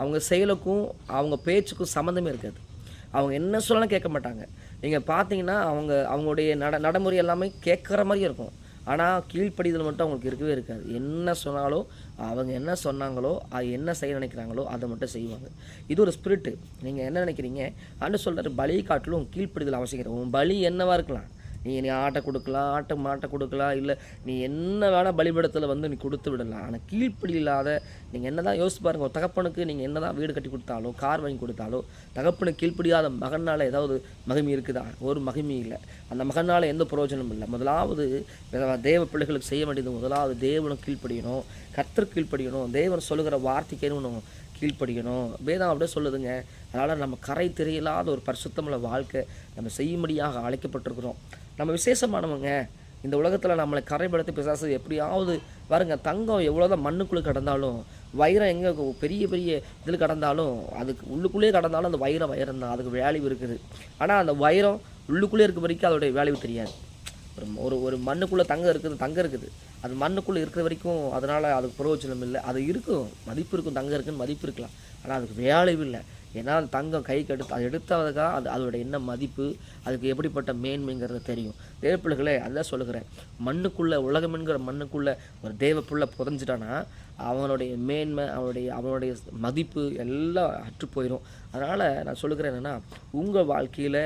அவங்க செயலுக்கும் அவங்க பேச்சுக்கும் சம்மந்தமே இருக்காது. அவங்க என்ன சொன்னாலும் கேட்க மாட்டாங்க. நீங்கள் பார்த்தீங்கன்னா அவங்க அவங்களுடைய நட நடைமுறை எல்லாமே கேட்குற மாதிரியே இருக்கும். ஆனால் கீழ்ப்படிதல் மட்டும் அவங்களுக்கு இருக்கவே இருக்காது. என்ன சொன்னாலோ அவங்க என்ன சொன்னாங்களோ அது என்ன செய்ய நினைக்கிறாங்களோ அதை மட்டும் செய்வாங்க. இது ஒரு ஸ்பிரிட்டு நீங்கள் என்ன நினைக்கிறீங்க? அன்று சொல்கிறார் பலி காட்டிலும் கீழ்ப்படிதல் அவசியம் உன் பலி என்னவாக இருக்கலாம். நீ நீ ஆட்டை கொடுக்கலாம் ஆட்டை மாட்டை கொடுக்கலாம் இல்லை நீ என்ன வேணால் பலிபடத்தில் வந்து நீ கொடுத்து விடலாம். ஆனால் கீழ்ப்படி இல்லாத நீங்கள் என்ன தான் யோசிச்சு பாருங்கள் ஒரு தகப்பனுக்கு நீங்கள் என்ன தான் வீடு கட்டி கொடுத்தாலோ கார் வாங்கி கொடுத்தாலோ தகப்பனுக்கு கீழ்ப்படியாத மகனால் ஏதாவது மகிமை இருக்குதா? ஒரு மகிமை இல்லை. அந்த மகனால் எந்த பிரயோஜனமும் இல்லை. முதலாவது தேவ பிள்ளைகளுக்கு செய்ய வேண்டியது முதலாவது தேவனும் கீழ்ப்படியணும் கர்த்தர் கீழ்ப்படியணும் தேவன் சொல்லுகிற வார்த்தைக்கேன்னு கீழ்ப்படியணும். வேதம் அப்படியே சொல்லுதுங்க. அதனால் நம்ம கரை தெரியலாத ஒரு பரிசுத்தமுள்ள வாழ்க்கை நம்ம செய்யும்படியாக அழைக்கப்பட்டிருக்கிறோம். நம்ம விசேஷமானவங்க இந்த உலகத்தில் நம்மளை கரைப்படுத்தி பிசாசு எப்படியாவது வருங்க தங்கம் எவ்வளோதான் மண்ணுக்குள்ளே கடந்தாலும் வைரம் எங்கே பெரிய பெரிய இதில் கடந்தாலும் அதுக்கு உள்ளுக்குள்ளேயே கடந்தாலும் அந்த வைரம் வைரம் தான். அதுக்கு வேல்யூ இருக்குது. ஆனால் அந்த வைரம் உள்ளுக்குள்ளே இருக்க வரைக்கும் அதோடைய வேல்யூ தெரியாது. ஒரு ஒரு ஒரு மண்ணுக்குள்ளே தங்கம் இருக்குது தங்கம் இருக்குது. அது மண்ணுக்குள்ளே இருக்கிற வரைக்கும் அதனால் அதுக்கு பிரயோஜனம் இல்லை. அது இருக்கும் மதிப்பு இருக்கும் தங்கம் இருக்குன்னு மதிப்பு இருக்கலாம். ஆனால் அதுக்கு வேல்யூ இல்லை. ஏன்னா அந்த தங்கம் கைக்கு எடுத்து அது எடுத்ததுக்காக அது அதோட என்ன மதிப்பு அதுக்கு எப்படிப்பட்ட மேன்மைங்கிறது தெரியும். தேவப்பிள்ளைகளே அதான் சொல்லுகிறேன். மண்ணுக்குள்ளே உலகம்ங்கிற மண்ணுக்குள்ளே ஒரு தேவப்புள்ள புதஞ்சிட்டானா அவனுடைய மேன்மை அவனுடைய அவனுடைய மதிப்பு எல்லாம் அற்று போயிடும் அதனால் நான் சொல்லுகிறேன் என்னென்னா உங்கள் வாழ்க்கையில்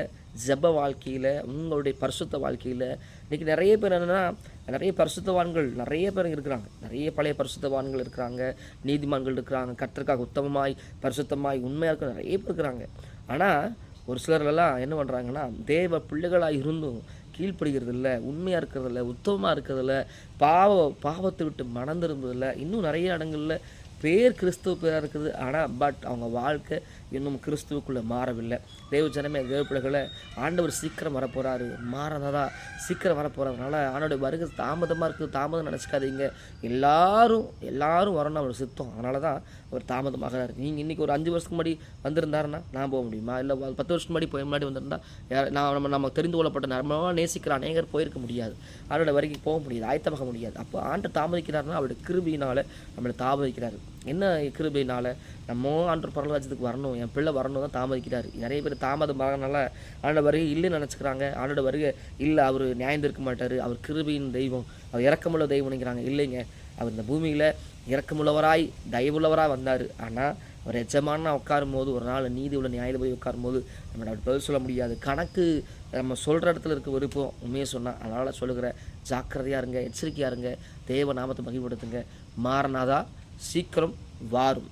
ஜெப வாழ்க்கையில் உங்களுடைய பரிசுத்த வாழ்க்கையில் இன்றைக்கி நிறைய பேர் என்னென்னா நிறைய பரிசுத்தவான்கள் நிறைய பேர் இருக்கிறாங்க. நிறைய பழைய பரிசுத்தவான்கள் இருக்கிறாங்க. நீதிமான்கள் இருக்கிறாங்க. கர்த்தருக்காக உத்தமமாய் பரிசுத்தமாய் உண்மையாக இருக்க நிறைய பேர் இருக்கிறாங்க. ஆனால் ஒரு சிலர்லாம் என்ன பண்ணுறாங்கன்னா தேவ பிள்ளைகளாக இருந்தும் கீழ்ப்படுகிறது இல்லை உண்மையாக இருக்கிறதில்ல உத்தமமாக இருக்கிறதில்ல பாவ பாவத்தை விட்டு மணந்திருந்ததில்ல. இன்னும் நிறைய இடங்களில் பேர் கிறிஸ்துவ பேராக இருக்குது. ஆனால் பட் அவங்க வாழ்க்கை இன்னும் கிறிஸ்துவுக்குள்ளே மாறவில்லை. தேவ ஜனமே தேவ பிள்ளைகளை ஆண்டவர் சீக்கிரம் வரப்போகிறாரு மாறதா சீக்கிரம் வரப்போகிறதுனால ஆண்டோடைய வருகை தாமதமாக இருக்குது. தாமதம் நினச்சிக்காதீங்க. எல்லாரும் எல்லாரும் வரணும். அவர் சித்தம். அதனால தான் அவர் தாமதமாகிறாரு. நீங்கள் இன்றைக்கி ஒரு அஞ்சு வருஷத்துக்கு முன்னாடி வந்திருந்தாருன்னா நான் போக முடியுமா? இல்லை பத்து வருஷத்துக்கு முன்னாடி போய் முன்னாடி வந்திருந்தா யார் நான் நம்ம நம்ம தெரிந்து கொள்ளப்பட்ட நம்ம நேசிக்கிற அநேகர் போயிருக்க முடியாது. அவரோட வரைக்கும் போக முடியாது. ஆயத்தமாக முடியாது. அப்போ ஆண்டு தாமதிக்கிறாருன்னா அவருடைய கிருபியினால் நம்மளை தாமதிக்கிறாரு. என்ன கிருபையினால்? நம்ம ஆண்டு பரலராஜ்யத்துக்கு வரணும். என் பிள்ளை வரணும் தான் தாமதிக்கிறார். நிறைய பேர் தாமதம் தாமதமாகனால ஆண்ட வருகை இல்லைன்னு நினச்சிக்கிறாங்க. ஆண்டோட வருகை இல்லை அவர் நியாயம் இருக்க மாட்டார். அவர் கிருபையின் தெய்வம். அவர் இறக்கமுள்ள தெய்வம் நினைக்கிறாங்க. இல்லைங்க. அவர் இந்த பூமியில் இறக்கமுள்ளவராய் தயவுள்ளவராக வந்தார். ஆனால் அவர் எஜமானா உட்காரும் போது ஒரு நாள் நீதி உள்ள நியாயத்தில் போய் உட்காரும் போது நம்ம பதில் சொல்ல முடியாது. கணக்கு நம்ம சொல்கிற இடத்துல இருக்க விருப்பம் உண்மையை சொன்னால் அதனால் சொல்லுகிற ஜாக்கிரதையாக இருங்க எச்சரிக்கையாக இருங்க. தேவ நாமத்தை மகிழ்படுத்துங்க மாறினாதான் சீக்கிரம் வாரும்.